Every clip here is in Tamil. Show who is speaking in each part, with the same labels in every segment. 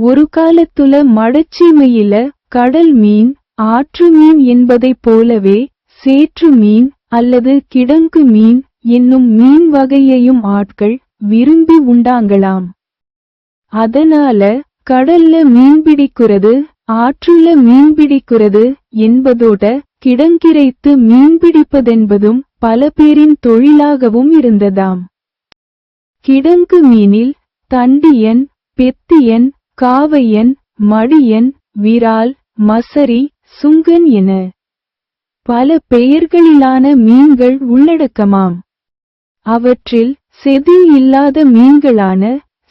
Speaker 1: ஒரு காலத்துல மடச்சீமையில கடல் மீன் ஆற்று மீன் என்பதைப் போலவே சேற்று மீன் அல்லது கிடங்கு மீன் என்னும் மீன் வகையையும் ஆட்கள் விரும்பி உண்டாங்களாம். அதனால கடல்ல மீன் பிடிக்கிறது ஆற்றுல மீன் பிடிக்கிறது என்பதோட கிடங்கிரைத்து மீன் பிடிப்பதென்பதும் பல பேரின் தொழிலாகவும் இருந்ததாம். கிடங்கு மீனில் தண்டியன் பெத்தியன் காவையன் மடியன் விரால் மசரி சுங்கன் என பல பெயர்களிலான மீன்கள் உள்ளடக்கமாம். அவற்றில் செதி இல்லாத மீன்களான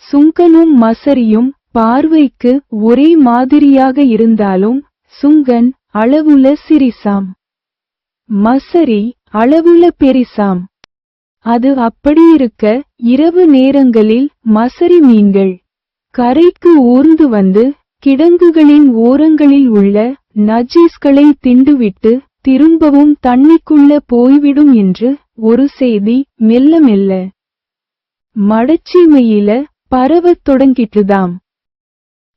Speaker 1: சுங்கனும் மசரியும் பார்வைக்கு ஒரே மாதிரியாக இருந்தாலும் சுங்கன் அளவுல சிரிசாம் மசரி அளவுல பெரிசாம். அது அப்படியிருக்க இரவு நேரங்களில் மசரி மீன்கள். கரைக்கு ஊர்ந்து வந்து கிடங்குகளின் ஓரங்களில் உள்ள நஜீஸ்களை திண்டுவிட்டு திரும்பவும் தண்ணிக்குள்ள போய்விடும் என்று ஒரு செய்தி மெல்ல மெல்ல மடச்சீமையில பரவத் தொடங்கிட்டுதாம்.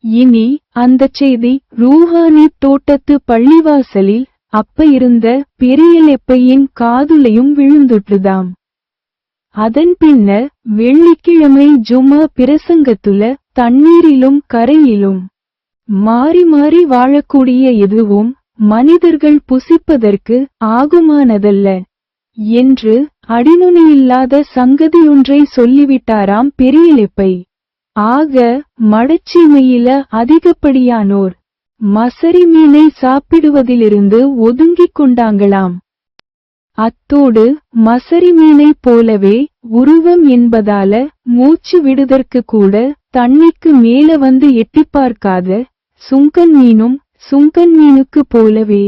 Speaker 1: இனி அந்தச் செய்தி ரூஹானி தோட்டத்து பள்ளிவாசலில் அப்ப இருந்த பெரியலெப்பையின் காதுலையும் விழுந்துட்டுதாம். அதன் பின்ன வெள்ளிக்கிழமை ஜுமா பிரசங்கத்துல தண்ணீரிலும் கரையிலும் மாறி மாறி வாழக்கூடிய எதுவும் மனிதர்கள் புசிப்பதற்கு ஆகுமானதல்ல என்று அடிநுனியில்லாத சங்கதியொன்றை சொல்லிவிட்டாராம் பெரியலிப்பை. ஆக மடச்சீமையில அதிகப்படியானோர் மசரி மீனை சாப்பிடுவதிலிருந்து ஒதுங்கிக் கொண்டாங்களாம். அத்தோடு மசரி மீனை போலவே உருவம் என்பதால மூச்சு விடுதற்கு கூட தண்ணிக்கு மேல வந்து எட்டி பார்க்காத சுங்கன் மீனும் சுங்கன் மீனுக்கு போலவே.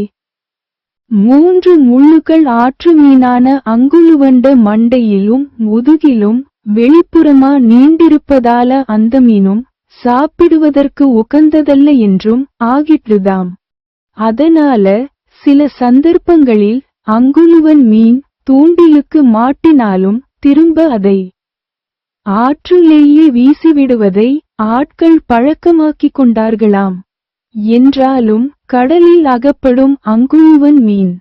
Speaker 1: மூன்று முள்ளுகள் ஆற்று மீனான அங்குழுவண்ட மண்டையிலும் முதுகிலும் வெளிப்புறமா நீண்டிருப்பதால அந்த மீனும் சாப்பிடுவதற்கு உகந்ததல்ல என்றும் ஆகிட்டுதாம். அதனால சில சந்தர்ப்பங்களில் அங்குழுவன் மீன் தூண்டிலுக்கு மாட்டினாலும் திரும்ப அதை ஆற்றிலேயே வீசிவிடுவதை ஆட்கள் பழக்கமாக்கிக் கொண்டார்களாம். என்றாலும் கடலில் அகப்படும் அங்குழுவன் மீன்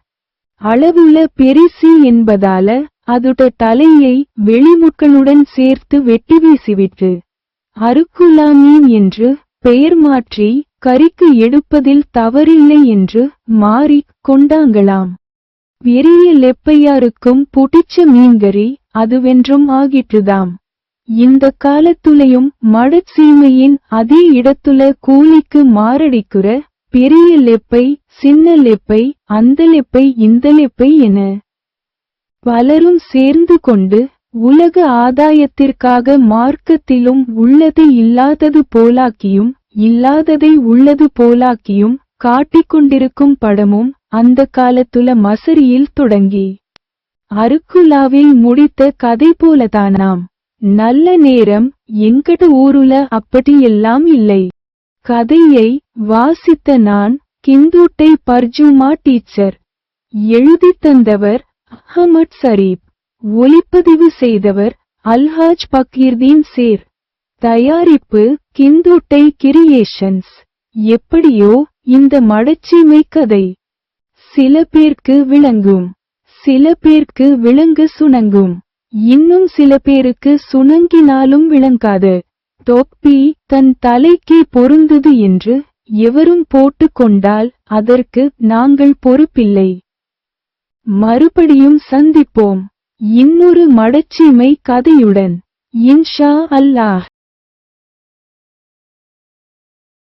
Speaker 1: அளவுள்ள பெரிசி என்பதால அதுட தலையை வெளிமுட்களுடன் சேர்த்து வெட்டி வீசிவிட்டு அருக்குலா மீன் என்று பெயர் மாற்றி கறிக்கு எடுப்பதில் தவறில்லை என்று மாறிக் கொண்டாங்களாம். பெரிய லெப்பையாருக்கும் புடிச்ச மீன்கறி அதுவென்றும் ஆகிட்டுதாம் இந்த காலத்துலையும் மடச்சீமையின் அதே இடத்துல கூலிக்கு மாரடிக்குற பெரிய லெப்பை சின்ன லெப்பை அந்த லெப்பை இந்த லெப்பை என பலரும் சேர்ந்து கொண்டு உலக ஆதாயத்திற்காக மார்க்கத்திலும் உள்ளது இல்லாதது போலாக்கியும் இல்லாததை உள்ளது போலாக்கியும் காட்டிக்கொண்டிருக்கும் படமும் அந்த காலத்துல மசரியில் தொடங்கி அருக்குலாவில் முடித்த கதை போலதானாம். நல்ல நேரம் எங்கட ஊருல அப்படியெல்லாம் இல்லை. கதையை வாசித்த நான் கிந்தூட்டை பர்ஜுமா டீச்சர். எழுதித் தந்தவர் அஹமட் சரீப் ஒளிப்பதிவு செய்தவர் அல்ஹாஜ் பக்கீர்தீன் சேர். தயாரிப்பு கிந்தூட்டை கிரியேஷன்ஸ். எப்படியோ இந்த மடச்சீமை கதை சில பேர்க்கு விளங்கும். சில பேர்க்கு விளங்க சுணங்கும். இன்னும் சில பேருக்கு சுணங்கினாலும் விளங்காது. தொப்பி தன் தலைக்கே பொருந்தது என்று எவரும் போட்டுக் கொண்டால் அதற்கு நாங்கள் பொறுப்பில்லை. மறுபடியும் சந்திப்போம். இன்னொரு மடச்சீமை கதையுடன். இன்ஷா அல்லாஹ்.